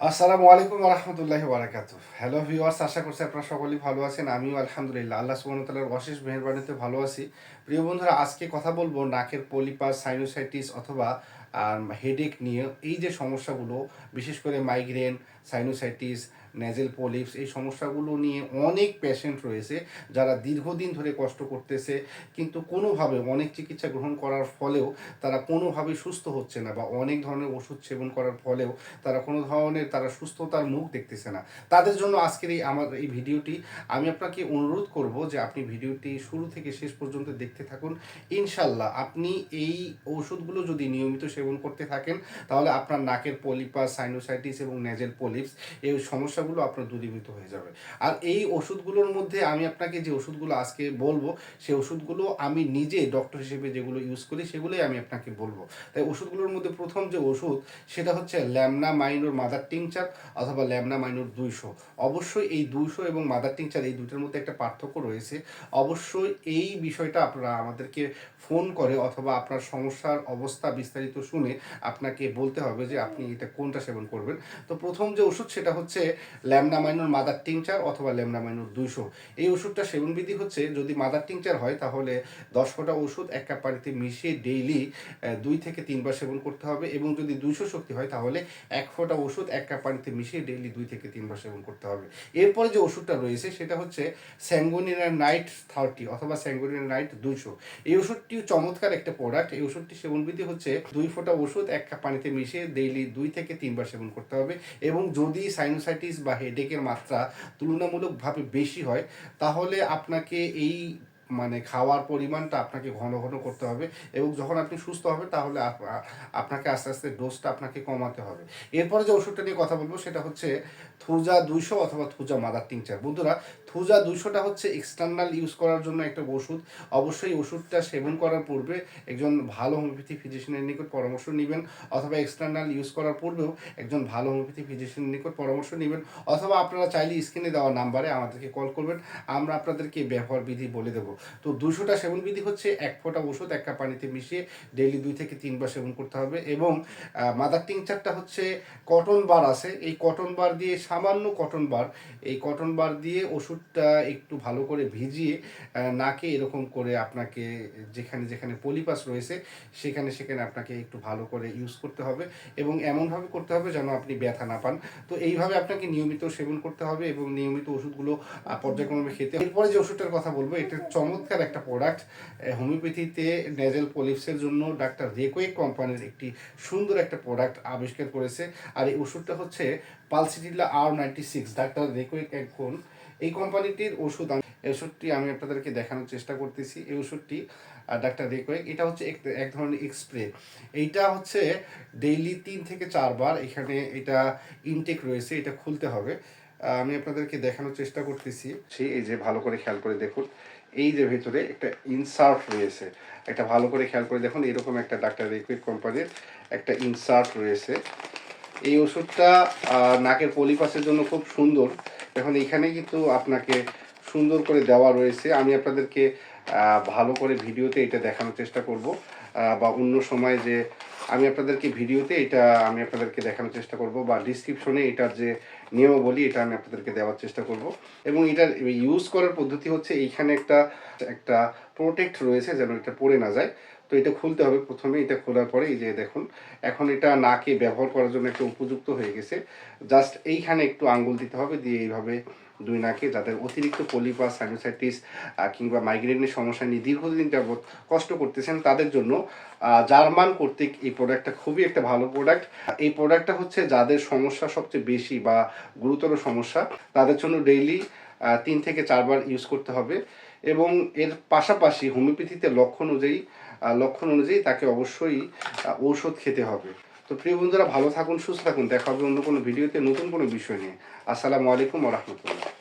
আসসালামু আলাইকুম রহমতুল্লাহি বারাকাতু হ্যালো ভিউয়ার্স আশা করছি আপনারা সকলেই ভালো আছেন। আমিও আলহামদুলিল্লাহ, আল্লাহ সুবাহ ওয়া তাআলার অশেষ মেহরবানিতে ভালো আছি। প্রিয় বন্ধুরা, আজকে কথা বলব নাকের পলিপাস সাইনোসাইটিস অথবা হেডেক নিয়ে। এই যে সমস্যাগুলো, বিশেষ করে মাইগ্রেন সাইনোসাইটিস নেজেল পলিপস এই সমস্যাগুলো নিয়ে অনেক পেশেন্ট রয়েছে যারা দীর্ঘদিন ধরে কষ্ট করতেছে, কিন্তু কোনোভাবে অনেক চিকিৎসা গ্রহণ করার ফলেও তারা কোনোভাবে সুস্থ হচ্ছে না বা অনেক ধরনের ওষুধ সেবন করার ফলেও তারা কোনো ধরনের তারা সুস্থতার মুখ দেখতেছে না। তাদের জন্য আজকের এই আমার এই ভিডিওটি আমি আপনাকে অনুরোধ করব যে আপনি ভিডিওটি শুরু থেকে শেষ পর্যন্ত দেখতে থাকুন। ইনশাল্লাহ আপনি এই ওষুধগুলো যদি নিয়মিত সেবন করতে থাকেন, তাহলে আপনার নাকের পলিপাস সাইনোসাইটিস এবং নেজেল পলিপস এই সমস্যাগুলো আপনার দূরীভূত হয়ে যাবে। আর এই ওষুধগুলোর মধ্যে আমি আপনাকে যে ওষুধগুলো আজকে বলব সেই ওষুধগুলো আমি নিজে ডক্টর হিসেবে যেগুলো ইউজ করি, সেগুলোই আমি আপনাকে বলব। তাই ওষুধগুলোর মধ্যে প্রথম যে ওষুধ সেটা হচ্ছে ল্যামনা মাইনোর মাদার টিংচার অথবা ল্যামনা মাইনোর দুইশো। অবশ্যই এই দুইশো এবং মাদার টিংচার এই দুটোর মধ্যে একটা পার্থক্য রয়েছে। অবশ্যই এই বিষয়টা আপনারা আমাদেরকে ফোন করে অথবা আপনার সমস্যার অবস্থা বিস্তারিত শুনে আপনাকে বলতে হবে যে আপনি এটা কোনটা সেবন করবেন। তো প্রথম যে ওষুধ সেটা হচ্ছে ল্যামনামাইনোর মাদার টিংচার অথবা ল্যামনামাইনোর দুইশো। এই ওষুধটা সেবনবিধি হচ্ছে যদি মাদার টিংচার হয় তাহলে দশ ফোঁটা ওষুধ এক কাপ পানিতে মিশিয়ে ডেইলি দুই থেকে তিনবার সেবন করতে হবে এবং যদি দুইশো শক্তি হয় তাহলে এক ফোঁটা ওষুধ এক কাপ পানিতে মিশিয়ে ডেইলি দুই থেকে তিনবার সেবন করতে হবে। এরপরে যে ওষুধটা রয়েছে সেটা হচ্ছে স্যাঙ্গোনিনা নাইট থার্টি অথবা স্যাঙ্গোনিনা নাইট দুইশো এই ওষুধটিও চমৎকার একটা প্রোডাক্ট এই ওষুধটি সেবনবিধি হচ্ছে দুই ফোঁটা ওষুধ এক কাপ পানিতে মিশিয়ে ডেইলি দুই থেকে তিনবার সেবন করতে হবে এবং যদি সাইনোসাইটিস বা হেডেকের মাত্রা তুলনামূলকভাবে বেশি হয়, তাহলে আপনাকে এই মানে খাওয়ার পরিমাণটা আপনাকে ঘন ঘন করতে হবে এবং যখন আপনি সুস্থ হবে তাহলে আপনাকে আস্তে আস্তে ডোজটা আপনাকে কমাতে হবে। এরপরে যে ওষুধটা নিয়ে কথা বলব সেটা হচ্ছে থুজা দুইশো অথবা থুজা মাদার টিংচার বন্ধুরা, থুজা দুইশোটা হচ্ছে এক্সটার্নাল ইউজ করার জন্য একটা ওষুধ। অবশ্যই ওষুধটা সেবন করার পূর্বে একজন ভালো হোমিওপ্যাথি ফিজিশিয়ানের নিকট পরামর্শ নেবেন অথবা এক্সটার্নাল ইউজ করার পূর্বেও একজন ভালো হোমিওপ্যাথি ফিজিশিয়ানের নিকট পরামর্শ নেবেন অথবা আপনারা চাইলে স্ক্রিনে দেওয়া নাম্বারে আমাদেরকে কল করবেন। আমরা আপনাদেরকে ব্যবহার বিধি বলে দেবো। তো দুশোটা সেবন বিধি হচ্ছে, এক ফোঁটা ওষুধ, এক কাপ পানিতে মিশিয়ে ডেইলি দুই থেকে তিনবার সেবন করতে হবে এবং মাদার টিংচারটা হচ্ছে কটন বার আছে এই কটন বার দিয়ে, সামান্য কটন বার এই কটন বার দিয়ে ওষুধটা একটু ভালো করে ভিজিয়ে নাকে এরকম করে আপনাকে যেখানে যেখানে পলিপাস রয়েছে, সেখানে সেখানে আপনাকে একটু ভালো করে ইউজ করতে হবে এবং এমনভাবে করতে হবে যেন আপনি ব্যথা না পান তো এইভাবে আপনাকে নিয়মিত সেবন করতে হবে এবং নিয়মিত ওষুধগুলো পর্যায়ক্রমে খেতে। এরপরে যে ওষুধটার কথা বলব, এটা চমৎকার একটা প্রোডাক্ট হোমিওপ্যাথিতে নেজেল পলিপসের জন্য ডাক্তার রেকোয়েক কোম্পানির একটি সুন্দর একটা প্রোডাক্ট আবিষ্কার করেছে। আর এই ওষুধটা হচ্ছে পালসিটিলা আর নাইনটি সিক্স ডাক্তার রেকোয়েক এখন। এই কোম্পানিটির ওষুধ এই ওষুধটি আমি আপনাদেরকে দেখানোর চেষ্টা করতেছি। এই ওষুধটি ডাক্তার রেকোয়েক এটা হচ্ছে এক ধরনের এক্সপ্রে এইটা হচ্ছে ডেইলি তিন থেকে চারবার এখানে এটা ইনটেক রয়েছে, এটা খুলতে হবে। আমি আপনাদেরকে দেখানোর চেষ্টা করতেছি। এই যে ভালো করে খেয়াল করে দেখুন এই যে ভেতরে একটা ইনসার্ট রয়েছে। একটা ভালো করে খেয়াল করে দেখুন, এরকম একটা ডাক্তার রেকুইড কোম্পানির একটা ইনসার্ট রয়েছে। এই ওষুধটা নাকের পলিপাসের জন্য খুব সুন্দর। এখন এখানে কিন্তু আপনাকে সুন্দর করে দেওয়া রয়েছে। আমি আপনাদেরকে ভালো করে ভিডিওতে এটা দেখানোর চেষ্টা করব। বা অন্য সময় যে আমি আপনাদেরকে ভিডিওতে এটা আমি আপনাদেরকে দেখানোর চেষ্টা করব বা ডিসক্রিপশনে এটার যে নিয়মাবলী এটা আমি আপনাদেরকে দেওয়ার চেষ্টা করব। এবং এটার ইউজ করার পদ্ধতি হচ্ছে এইখানে একটা একটা প্রোটেক্ট রয়েছে যেন এটা পড়ে না যায়। তো এটা খুলতে হবে প্রথমে, এটা খোলার পরে এই যে দেখুন, এখন এটা নাকে ব্যবহার করার জন্য একটা উপযুক্ত হয়ে গেছে। জাস্ট এইখানে একটু আঙ্গুল দিতে হবে, দিয়ে এইভাবে দুই নাকে যাদের অতিরিক্ত পলিপাস সাইনোসাইটিস কিংবা মাইগ্রেনের সমস্যা নিয়ে দীর্ঘদিন যাবৎ কষ্ট করতেছেন, তাদের জন্য জার্মান কর্তৃক এই প্রোডাক্টটা খুবই একটা ভালো প্রোডাক্ট এই প্রোডাক্টটা হচ্ছে যাদের সমস্যা সবচেয়ে বেশি বা গুরুতর সমস্যা। তাদের জন্য ডেইলি তিন থেকে চারবার ইউজ করতে হবে এবং এর পাশাপাশি হোমিওপ্যাথিতে লক্ষণ অনুযায়ী লক্ষণ অনুযায়ী তাকে অবশ্যই ঔষধ খেতে হবে। তো প্রিয় বন্ধুরা, ভালো থাকুন, সুস্থ থাকুন। দেখা হবে অন্য কোনো ভিডিওতে নতুন কোনো বিষয় নিয়ে। আসসালামু আলাইকুম রহমতুল্লাহ।